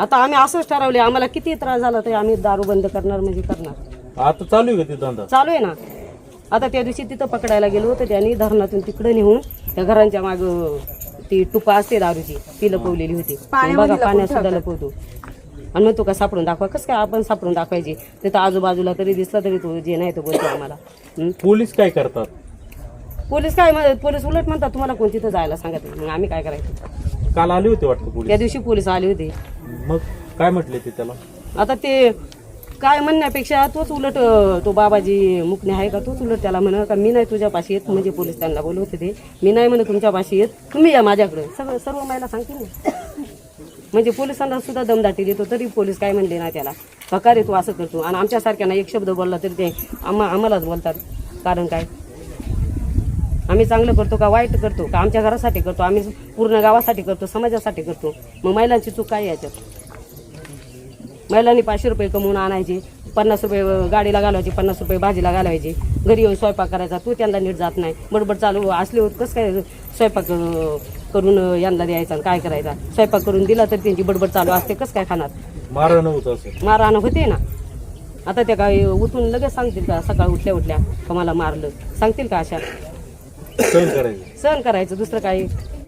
आता आम्ही असंच ठरवले आम्हाला किती त्रास झाला तरी आम्ही दारू बंद करणार म्हणजे करणार. आता चालू आहे का ते धंदा? चालू आहे ना. आता त्या दिवशी तिथं पकडायला गेलो होतो त्यांनी धरणातून तिकडे नेऊन त्या घरांच्या माग ती टुपा असते दारूची ती लपवलेली होती. बघा पाण्यात सुद्धा लपवतो. आणि मग तो का सापडून दाखवा कसं काय आपण सापडून दाखवायची? तिथं आजूबाजूला तरी दिसला तरी तो जे नाही तो बोलतो आम्हाला. हं? पोलीस काय करतात? पोलीस काय म्हण- पोलीस उलट म्हणतात तुम्हाला कोण तिथं जायला सांगत नाही. मग आम्ही काय करायचं? काल आले होते वाटतं त्या पोलीस दिवशी पोलीस आले होते. मग काय म्हटले ते त्याला? आता ते काय म्हणण्यापेक्षा तोच उलट अं, तो बाबाजी मुकणे आहे का? तोच उलट त्याला म्हणा का मी नाही तुझ्यापाशी येत म्हणजे पोलीस त्यांना बोलवत होते मी नाही म्हणे तुमच्यापाशी येत तुम्ही या माझ्याकडे. सगळं सर्व महिला सांगतील ना. म्हणजे पोलिसांना सुद्धा दमदाटी देतो तरी पोलीस काय म्हणले ना त्याला? का रे तू असं करतो. आणि आमच्यासारख्यांना एक शब्द बोलला तरी ते आम्हा आम्हालाच बोलतात. कारण काय? आम्ही चांगलं करतो का वाईट करतो? का आमच्या घरासाठी करतो? आम्ही पूर्ण गावासाठी करतो समाजासाठी करतो? मग महिलांची चूक काय याच्यात? महिलांनी पाचशे रुपये कमवून आणायचे पन्नास रुपये गाडीला घालवायचे पन्नास रुपये भाजीला घालवायचे. घरी येऊन स्वयंपाक करायचा तू त्यांना नीट जात नाही. बडबड चालू असले होत कसं काय स्वयंपाक करून यांना द्यायचा काय करायचा? स्वयंपाक करून दिला तर त्यांची बडबड चालू असते कसं काय खाणार? मारहाण होत मारहाण होते ना. आता त्या काय उठून लगेच सांगतील का सकाळ उठल्या उठल्या का मला मारलं? सांगतील का अशा? सहन करायचं. सहन करायचं दुसरं काही.